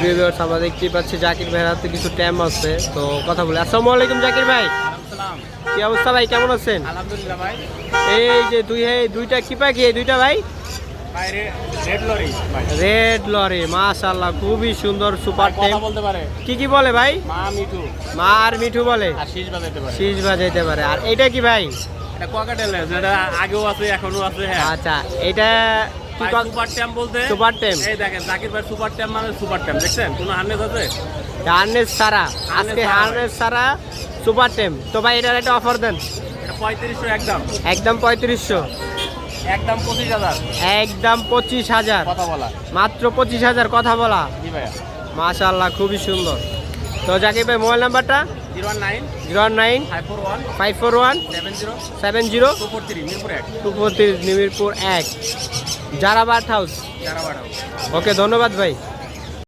Viewers আমরা দেখতেই পাচ্ছি জাকির ভাইয়ের হাতে কিছু ট্যাম আছে। তো কথা বলি। আসসালামু আলাইকুম জাকির ভাই। কি অবস্থা ভাই? কেমন আছেন? আলহামদুলিল্লাহ ভাই। এই যে দুই দুইটা কি পাখি? এই দুইটা ভাই? রেড লরি মাশাআল্লাহ খুবই সুন্দর সুপার টেম বলতে পারে। কি কি বলে ভাই? মা মিঠু। মা আর মিঠু বলে? আর শীষ বাজাইতে পারে। শীষ বাজাইতে পারে। আর এটা কি ভাই? এটা আগেও আছে এখনও আছে হ্যাঁ। আচ্ছা এটা সুপার ট্যাম বলতে? সুপার টেম এই দেখেন জাকির ভাই সুপার ট্যাম মানে সুপার ট্যাম দেখছেন? কোনো হার্নেস আছে? হার্নেস সারা আজকে ছাড়া হার্নেস সারা সুপার টেম তো ভাই এটার একটা অফার দেন। এটা পঁয়ত্রিশশো একদম। একদম পঁয়ত্রিশশো। একদম পঁচিশ হাজার। একদম পঁচিশ হাজার। কথা বলা। মাত্র পঁচিশ হাজার কথা বলা। জি ভাইয়া। মাশাল্লাহ খুবই সুন্দর। তো জাকির ভাই মোবাইল নাম্বারটা? Zero nine. Zero nine. Five four one. Seven zero. Seven zero. Two four three Mirpur এক। টু ফোর থ্রি নিমিরপুর এক। জারাবাট হাউস। বাড়াও ওকে ধন্যবাদ ভাই।